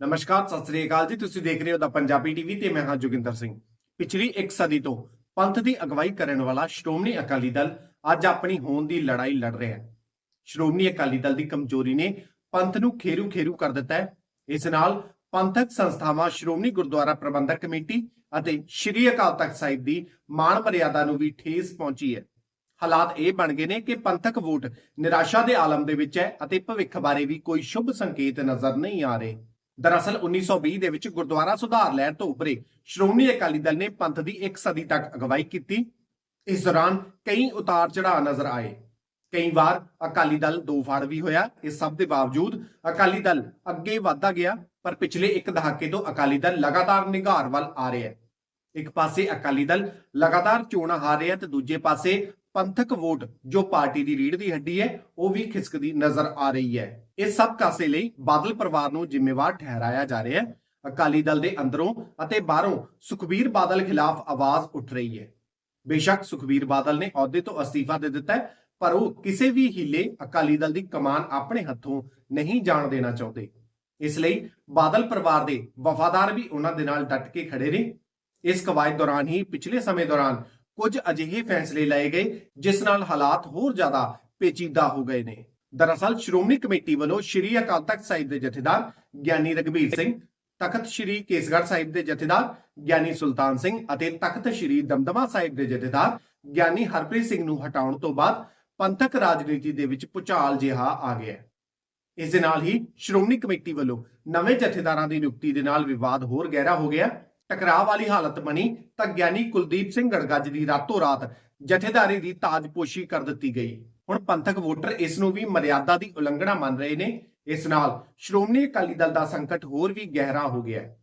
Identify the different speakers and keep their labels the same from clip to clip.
Speaker 1: ਨਮਸਕਾਰ, ਸਤਿ ਸ੍ਰੀ ਅਕਾਲ ਜੀ। ਤੁਸੀਂ ਦੇਖ ਰਹੇ ਹੋ ਦਾ ਪੰਜਾਬੀ ਟੀਵੀ ਤੇ ਮੈਂ ਹਾਂ ਜੋਗਿੰਦਰ ਸਿੰਘ। ਪਿਛਲੀ ਇੱਕ ਸਦੀ ਤੋਂ ਪੰਥ ਦੀ ਅਗਵਾਈ ਕਰਨ ਵਾਲਾ ਸ਼੍ਰੋਮਣੀ ਅਕਾਲੀ ਦਲ ਅੱਜ ਆਪਣੀ ਹੋਂਦ ਦੀ ਲੜਾਈ ਲੜ ਰਿਹਾ ਹੈ। ਸ਼੍ਰੋਮਣੀ ਅਕਾਲੀ ਦਲ ਦੀ ਕਮਜ਼ੋਰੀ ਨੇ ਪੰਥ ਨੂੰ ਖੇਰੂ ਖੇਰੂ ਕਰ ਦਿੱਤਾ ਹੈ। ਇਸ ਨਾਲ ਪੰਥਕ ਸੰਸਥਾਵਾਂ, ਸ਼੍ਰੋਮਣੀ ਗੁਰਦੁਆਰਾ ਪ੍ਰਬੰਧਕ ਕਮੇਟੀ ਅਤੇ ਸ਼੍ਰੀ ਅਕਾਲ ਤਖਤ ਸਾਹਿਬ ਦੀ ਮਾਣ ਮਰਿਆਦਾ ਨੂੰ ਵੀ ਠੇਸ ਪਹੁੰਚੀ ਹੈ। ਹਾਲਾਤ ਇਹ ਬਣ ਗਏ ਨੇ ਕਿ ਪੰਥਕ ਵੋਟ ਨਿਰਾਸ਼ਾ ਦੇ ਆਲਮ ਦੇ ਵਿੱਚ ਹੈ ਅਤੇ ਭਵਿੱਖ ਬਾਰੇ ਵੀ ਕੋਈ ਸ਼ੁਭ ਸੰਕੇਤ ਨਜ਼ਰ ਨਹੀਂ ਆ ਰਹੇ। ਦਰਅਸਲ 1920 ਦੇ ਵਿੱਚ ਗੁਰਦੁਆਰਾ ਸੁਧਾਰ ਲਹਿਰ ਤੋਂ ਉੱਭਰੇ ਸ਼੍ਰੋਮਣੀ ਅਕਾਲੀ ਦਲ ਨੇ ਪੰਥ ਦੀ ਇੱਕ ਸਦੀ ਤੱਕ ਅਗਵਾਈ ਕੀਤੀ। ਇਸ ਦੌਰਾਨ ਕਈ ਉਤਾਰ ਚੜਾਅ ਨਜ਼ਰ ਆਏ। ਕਈ ਵਾਰ ਅਕਾਲੀ ਦਲ ਦੋ ਫਾੜ ਵੀ ਹੋਇਆ। ਇਸ ਸਭ ਦੇ ਬਾਵਜੂਦ ਅਕਾਲੀ ਦਲ ਅੱਗੇ ਵਧਦਾ ਗਿਆ, ਪਰ ਪਿਛਲੇ ਇੱਕ ਦਹਾਕੇ ਤੋਂ ਅਕਾਲੀ ਦਲ ਲਗਾਤਾਰ ਨਿਘਾਰ ਵੱਲ ਆ ਰਿਹਾ ਹੈ। ਇੱਕ ਪਾਸੇ ਅਕਾਲੀ ਦਲ ਲਗਾਤਾਰ ਚੋਣਾਂ ਹਾਰ ਰਿਹਾ ਤੇ ਦੂਜੇ ਪਾਸੇ ਪੰਥਕ ਵੋਟ ਜੋ ਪਾਰਟੀ ਦੀ ਰੀੜ ਦੀ ਹੱਡੀ ਹੈ, ਉਹ ਵੀ ਖਿਸਕਦੀ ਨਜ਼ਰ ਆ ਰਹੀ ਹੈ। ਇਸ ਸਭ ਕਾਸੇ ਲਈ ਬਾਦਲ ਪਰਿਵਾਰ ਨੂੰ ਜ਼ਿੰਮੇਵਾਰ ਠਹਿਰਾਇਆ ਜਾ ਰਿਹਾ ਹੈ। ਅਕਾਲੀ ਦਲ ਦੇ ਅੰਦਰੋਂ ਅਤੇ ਬਾਹਰੋਂ ਸੁਖਬੀਰ ਬਾਦਲ ਖਿਲਾਫ ਆਵਾਜ਼ ਉੱਠ ਰਹੀ ਹੈ। ਬੇਸ਼ੱਕ ਸੁਖਬੀਰ ਬਾਦਲ ਨੇ ਅਹੁਦੇ ਤੋਂ ਅਸਤੀਫਾ ਦੇ ਦਿੱਤਾ ਹੈ, ਪਰ ਉਹ ਕਿਸੇ ਵੀ ਹੀਲੇ ਅਕਾਲੀ ਦਲ ਦੀ ਕਮਾਨ ਆਪਣੇ ਹੱਥੋਂ ਨਹੀਂ ਜਾਣ ਦੇਣਾ ਚਾਹੁੰਦੇ। ਇਸ ਲਈ ਬਾਦਲ ਪਰਿਵਾਰ ਦੇ ਵਫਾਦਾਰ ਵੀ ਉਹਨਾਂ ਦੇ ਨਾਲ ਡਟ ਕੇ ਖੜੇ ਨੇ। ਇਸ ਕਵਾਇਦ ਦੌਰਾਨ ਹੀ ਪਿਛਲੇ ਸਮੇਂ ਦੌਰਾਨ ਕੁਝ ਅਜਿਹੇ ਫੈਸਲੇ ਲਏ ਗਏ ਜਿਸ ਨਾਲ ਹਾਲਾਤ ਹੋਰ ਜ਼ਿਆਦਾ ਪੇਚੀਦਾ ਹੋ ਗਏ ਨੇ। ਦਰਅਸਲ, ਸ਼੍ਰੋਮਣੀ ਕਮੇਟੀ ਵੱਲੋਂ ਸ਼੍ਰੀ ਅਕਾਲ ਤਖਤ ਸਾਹਿਬ ਦੇ ਜਥੇਦਾਰ ਗਿਆਨੀ ਰਗਵੀਰ ਸਿੰਘ, ਤਖਤ ਸ਼੍ਰੀ ਕੇਸਗੜ੍ਹ ਸਾਹਿਬ ਦੇ ਜਥੇਦਾਰ ਗਿਆਨੀ ਸੁਲਤਾਨ ਸਿੰਘ ਅਤੇ ਤਖਤ ਸ਼੍ਰੀ ਦਮਦਮਾ ਸਾਹਿਬ ਦੇ ਜਥੇਦਾਰ ਗਿਆਨੀ ਹਰਪ੍ਰੀਤ ਸਿੰਘ ਨੂੰ ਹਟਾਉਣ ਤੋਂ ਬਾਅਦ ਪੰਥਕ ਰਾਜਨੀਤੀ ਦੇ ਵਿੱਚ ਪੁਚਾਲ ਜਿਹਾ ਆ ਗਿਆ ਇਸ ਦੇ ਨਾਲ ਹੀ ਸ਼੍ਰੋਮਣੀ ਕਮੇਟੀ ਵੱਲੋਂ ਨਵੇਂ ਜਥੇਦਾਰਾਂ ਦੀ ਨਿਯੁਕਤੀ ਦੇ ਨਾਲ ਵਿਵਾਦ ਹੋਰ ਗਹਿਰਾ ਹੋ ਗਿਆ। ਟਕਰਾਅ ਵਾਲੀ ਹਾਲਤ ਬਣੀ ਤਾਂ ਗਿਆਨੀ ਕੁਲਦੀਪ ਸਿੰਘ ਗੜਗੱਜ ਦੀ ਰਾਤੋਂ ਰਾਤ ਜਥੇਦਾਰੀ ਦੀ ਤਾਜਪੋਸ਼ੀ ਕਰ ਦਿੱਤੀ ਗਈ। ਹੁਣ ਪੰਥਕ ਵੋਟਰ ਇਸ ਨੂੰ ਵੀ ਮਰਿਆਦਾ ਦੀ ਉਲੰਘਣਾ ਮੰਨ ਰਹੇ ਨੇ। ਇਸ ਨਾਲ ਸ਼੍ਰੋਮਣੀ ਅਕਾਲੀ ਦਲ ਦਾ ਸੰਕਟ ਹੋਰ ਵੀ ਗਹਿਰਾ ਹੋ ਗਿਆ ਹੈ।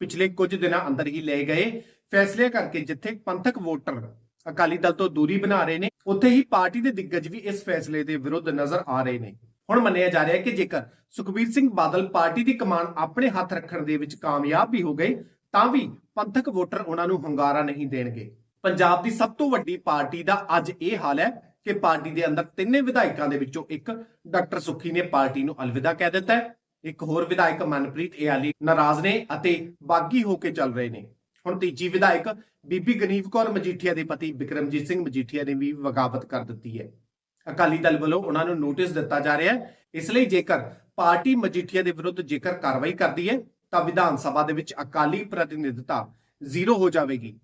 Speaker 1: ਪਿਛਲੇ ਕੁਝ ਦਿਨਾਂ ਅੰਦਰ ਹੀ ਲਏ ਗਏ ਫੈਸਲੇ ਕਰਕੇ ਜਿੱਥੇ ਪੰਥਕ ਵੋਟਰ ਅਕਾਲੀ ਦਲ ਤੋਂ ਦੂਰੀ ਬਣਾ ਰਹੇ ਨੇ, ਉੱਥੇ ਹੀ ਪਾਰਟੀ ਦੇ ਦਿੱਗਜ ਵੀ ਇਸ ਫੈਸਲੇ ਦੇ ਵਿਰੁੱਧ ਨਜ਼ਰ ਆ ਰਹੇ ਨੇ। ਹੁਣ ਮੰਨਿਆ ਜਾ ਰਿਹਾ ਹੈ ਕਿ ਜੇਕਰ ਸੁਖਬੀਰ ਸਿੰਘ ਬਾਦਲ ਪਾਰਟੀ ਦੀ ਕਮਾਨ ਆਪਣੇ ਹੱਥ ਰੱਖਣ ਦੇ ਵਿੱਚ ਕਾਮਯਾਬ ਵੀ ਹੋ ਗਏ ਤਾਂ ਵੀ ਪੰਥਕ ਵੋਟਰ ਉਹਨਾਂ ਨੂੰ ਹੰਗਾਰਾ ਨਹੀਂ ਦੇਣਗੇ। ਪੰਜਾਬ ਦੀ ਸਭ ਤੋਂ ਵੱਡੀ ਪਾਰਟੀ ਦਾ ਅੱਜ ਇਹ ਹਾਲ ਹੈ ਕਿ ਪਾਰਟੀ ਦੇ ਅੰਦਰ ਤਿੰਨੇ ਵਿਧਾਇਕਾਂ ਦੇ ਵਿੱਚੋਂ ਇੱਕ ਡਾਕਟਰ ਸੁਖੀ ਨੇ ਪਾਰਟੀ ਨੂੰ ਅਲਵਿਦਾ ਕਹਿ ਦਿੱਤਾ ਹੈ। ਇੱਕ ਹੋਰ ਵਿਧਾਇਕ ਮਨਪ੍ਰੀਤ ਇਆਲੀ ਨਾਰਾਜ਼ ਨੇ ਅਤੇ ਬਾਗੀ ਹੋ ਕੇ ਚੱਲ ਰਹੇ ਨੇ। ਹੁਣ ਤੀਜੀ ਵਿਧਾਇਕ ਬੀਬੀ ਗਨੀਵ ਕੌਰ ਮਜੀਠੀਆ ਦੇ ਪਤੀ ਬਿਕਰਮਜੀਤ ਸਿੰਘ ਮਜੀਠੀਆ ਨੇ ਵੀ ਵਗਾਵਤ ਕਰ ਦਿੱਤੀ ਹੈ। ਅਕਾਲੀ ਦਲ ਵੱਲੋਂ ਉਹਨਾਂ ਨੂੰ ਨੋਟਿਸ ਦਿੱਤਾ ਜਾ ਰਿਹਾ ਹੈ। ਇਸ ਲਈ ਜੇਕਰ ਪਾਰਟੀ ਮਜੀਠੀਆ ਦੇ ਵਿਰੁੱਧ ਜੇਕਰ ਕਾਰਵਾਈ ਕਰਦੀ ਹੈ ਤਾਂ ਵਿਧਾਨ ਸਭਾ ਦੇ ਵਿੱਚ ਅਕਾਲੀ ਪ੍ਰਤੀਨਿਧਤਾ ਜ਼ੀਰੋ ਹੋ ਜਾਵੇਗੀ।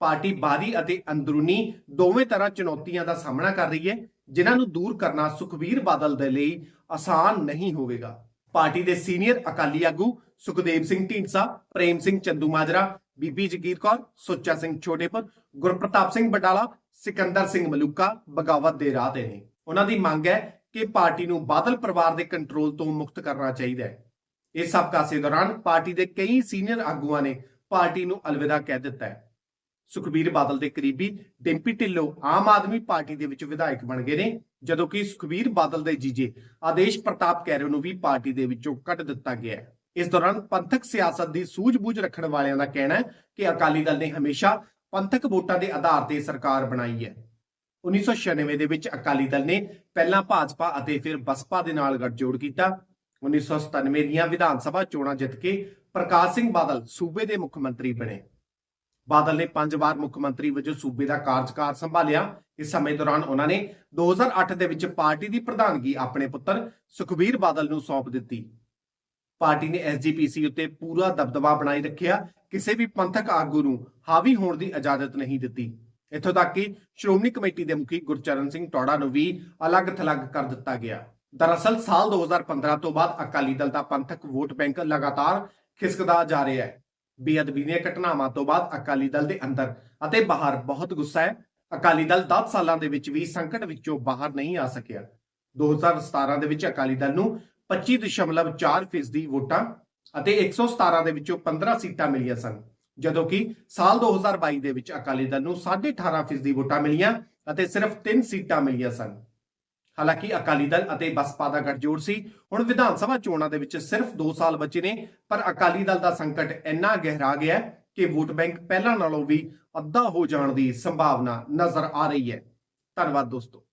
Speaker 1: ਪਾਰਟੀ ਬਾਹਰੀ ਅਤੇ ਅੰਦਰੂਨੀ ਦੋਵੇਂ ਤਰ੍ਹਾਂ ਚੁਣੌਤੀਆਂ ਦਾ ਸਾਹਮਣਾ ਕਰ ਰਹੀ ਹੈ, ਜਿਨ੍ਹਾਂ ਨੂੰ ਦੂਰ ਕਰਨਾ ਸੁਖਬੀਰ ਬਾਦਲ ਦੇ ਲਈ ਆਸਾਨ ਨਹੀਂ ਹੋਵੇਗਾ। ਪਾਰਟੀ ਦੇ ਸੀਨੀਅਰ ਅਕਾਲੀ ਆਗੂ ਸੁਖਦੇਵ ਸਿੰਘ ਢੀਂਡਸਾ, ਪ੍ਰੇਮ ਸਿੰਘ ਚੰਦੂਮਾਜਰਾ ਬੀਬੀ ਜਗੀਰ ਕੌਰ, ਸੁੱਚਾ ਸਿੰਘ ਛੋਟੇਪੁਰ, ਗੁਰਪ੍ਰਤਾਪ ਸਿੰਘ ਬਟਾਲਾ, ਸਿਕੰਦਰ ਸਿੰਘ ਮਲੂਕਾ ਬਗਾਵਤ ਦੇ ਰਾਹ ਤੇ ਨੇ। ਉਹਨਾਂ ਦੀ ਮੰਗ ਹੈ ਕਿ ਪਾਰਟੀ ਨੂੰ ਬਾਦਲ ਪਰਿਵਾਰ ਦੇ ਕੰਟਰੋਲ ਤੋਂ ਮੁਕਤ ਕਰਨਾ ਚਾਹੀਦਾ ਹੈ। ਇਸ ਸਭ ਕਾਸੇ ਦੌਰਾਨ ਪਾਰਟੀ ਦੇ ਕਈ ਸੀਨੀਅਰ ਆਗੂਆਂ ਨੇ ਪਾਰਟੀ ਨੂੰ ਅਲਵਿਦਾ ਕਹਿ ਦਿੱਤਾ ਹੈ। ਸੁਖਬੀਰ ਬਾਦਲ ਦੇ ਕਰੀਬੀ ਡਿੰਪੀ ਢਿੱਲੋਂ ਆਮ ਆਦਮੀ ਪਾਰਟੀ ਦੇ ਵਿੱਚ ਵਿਧਾਇਕ ਬਣ ਗਏ ਨੇ, ਜਦੋਂ ਕਿ ਸੁਖਬੀਰ ਬਾਦਲ ਦੇ ਜੀਜੇ ਆਦੇਸ਼ ਪ੍ਰਤਾਪ ਕੈਰੋ ਨੂੰ ਵੀ ਪਾਰਟੀ ਦੇ ਵਿੱਚੋਂ ਕੱਢ ਦਿੱਤਾ ਗਿਆ ਹੈ। ਇਸ ਦੌਰਾਨ ਪੰਥਕ ਸਿਆਸਤ ਦੀ ਸੂਝ-ਬੂਝ ਰੱਖਣ ਵਾਲਿਆਂ ਦਾ ਕਹਿਣਾ ਹੈ ਕਿ ਅਕਾਲੀ ਦਲ ਨੇ ਹਮੇਸ਼ਾ ਪੰਥਕ ਵੋਟਾਂ ਦੇ ਆਧਾਰ ਤੇ ਸਰਕਾਰ ਬਣਾਈ ਹੈ। 1996 ਦੇ ਵਿੱਚ ਅਕਾਲੀ ਦਲ ਨੇ ਪਹਿਲਾਂ ਭਾਜਪਾ ਅਤੇ ਫਿਰ ਬਸਪਾ ਦੇ ਨਾਲ ਗੱਠਜੋੜ ਕੀਤਾ। 1997 ਦੀਆਂ ਵਿਧਾਨ ਸਭਾ ਚੋਣਾਂ ਜਿੱਤ ਕੇ ਪ੍ਰਕਾਸ਼ ਸਿੰਘ ਬਾਦਲ ਸੂਬੇ ਦੇ ਮੁੱਖ ਮੰਤਰੀ ਬਣੇ। ਬਾਦਲ ਨੇ ਪੰਜ ਵਾਰ ਮੁੱਖ ਮੰਤਰੀ ਵਜੋਂ ਸੂਬੇ ਦਾ ਕਾਰਜਕਾਰ ਸੰਭਾਲਿਆ। ਇਸ ਸਮੇਂ ਦੌਰਾਨ ਉਹਨਾਂ ਨੇ 2008 ਦੇ ਵਿੱਚ ਪਾਰਟੀ ਦੀ ਪ੍ਰਧਾਨਗੀ ਆਪਣੇ ਪੁੱਤਰ ਸੁਖਬੀਰ ਬਾਦਲ ਨੂੰ ਸੌਂਪ ਦਿੱਤੀ। ਪਾਰਟੀ ਨੇ ਐਸਜੀਪੀਸੀ ਉੱਤੇ ਪੂਰਾ ਦਬਦਬਾ ਬਣਾਈ ਰੱਖਿਆ। ਕਿਸੇ ਵੀ ਪੰਥਕ ਆਗੂ ਨੂੰ ਹਾਵੀ ਹੋਣ ਦੀ ਇਜਾਜ਼ਤ ਨਹੀਂ ਦਿੱਤੀ। ਇੱਥੋਂ ਤੱਕ ਕਿ ਸ਼੍ਰੋਮਣੀ ਕਮੇਟੀ ਦੇ ਮੁਖੀ ਗੁਰਚਰਨ ਸਿੰਘ ਟੌੜਾ ਨੂੰ ਵੀ ਅਲੱਗ-ਥਲੱਗ ਕਰ ਦਿੱਤਾ ਗਿਆ। ਦਰਅਸਲ ਸਾਲ 2015 ਤੋਂ ਬਾਅਦ ਅਕਾਲੀ ਦਲ ਦਾ ਪੰਥਕ ਵੋਟ ਬੈਂਕ ਲਗਾਤਾਰ ਖਿਸਕਦਾ ਜਾ ਰਿਹਾ ਹੈ। ਬੇਅਦਬੀ ਦੀਆਂ ਘਟਨਾਵਾਂ ਤੋਂ ਬਾਅਦ ਅਕਾਲੀ ਦਲ ਦੇ ਅੰਦਰ ਅਤੇ ਬਾਹਰ ਬਹੁਤ ਗੁੱਸਾ ਹੈ। ਅਕਾਲੀ ਦਲ 10 ਸਾਲਾਂ ਦੇ ਵਿੱਚ ਵੀ ਸੰਕਟ ਵਿੱਚੋਂ ਬਾਹਰ ਨਹੀਂ ਆ ਸਕਿਆ। 2017 ਦੇ ਵਿੱਚ ਅਕਾਲੀ ਦਲ ਨੂੰ 25.4% ਫੀਸਦੀ ਵੋਟਾਂ ਅਤੇ 117 ਦੇ ਵਿੱਚੋਂ 15 ਸੀਟਾਂ ਮਿਲੀਆਂ ਸਨ। ਜਦੋਂ ਕਿ ਸਾਲ 2022 ਦੇ ਵਿੱਚ ਅਕਾਲੀ ਦਲ ਨੂੰ 18.5% ਫੀਸਦੀ ਵੋਟਾਂ ਮਿਲੀਆਂ ਅਤੇ ਸਿਰਫ 3 ਸੀਟਾਂ ਮਿਲੀਆਂ ਸਨ। ਹਾਲਾਂਕਿ ਅਕਾਲੀ ਦਲ ਅਤੇ ਬਸਪਾ ਦਾ ਗੱਠਜੋੜ ਸੀ। ਹੁਣ ਵਿਧਾਨ ਸਭਾ ਚੋਣਾਂ ਦੇ ਵਿੱਚ ਸਿਰਫ 2 ਸਾਲ ਬਚੇ ਨੇ, ਪਰ ਅਕਾਲੀ ਦਲ ਦਾ ਸੰਕਟ ਇੰਨਾ ਗਹਿਰਾ ਗਿਆ ਕਿ ਵੋਟ ਬੈਂਕ ਪਹਿਲਾਂ ਨਾਲੋਂ ਵੀ ਅੱਧਾ ਹੋ ਜਾਣ ਦੀ ਸੰਭਾਵਨਾ ਨਜ਼ਰ ਆ ਰਹੀ ਹੈ। ਧੰਨਵਾਦ ਦੋਸਤੋ।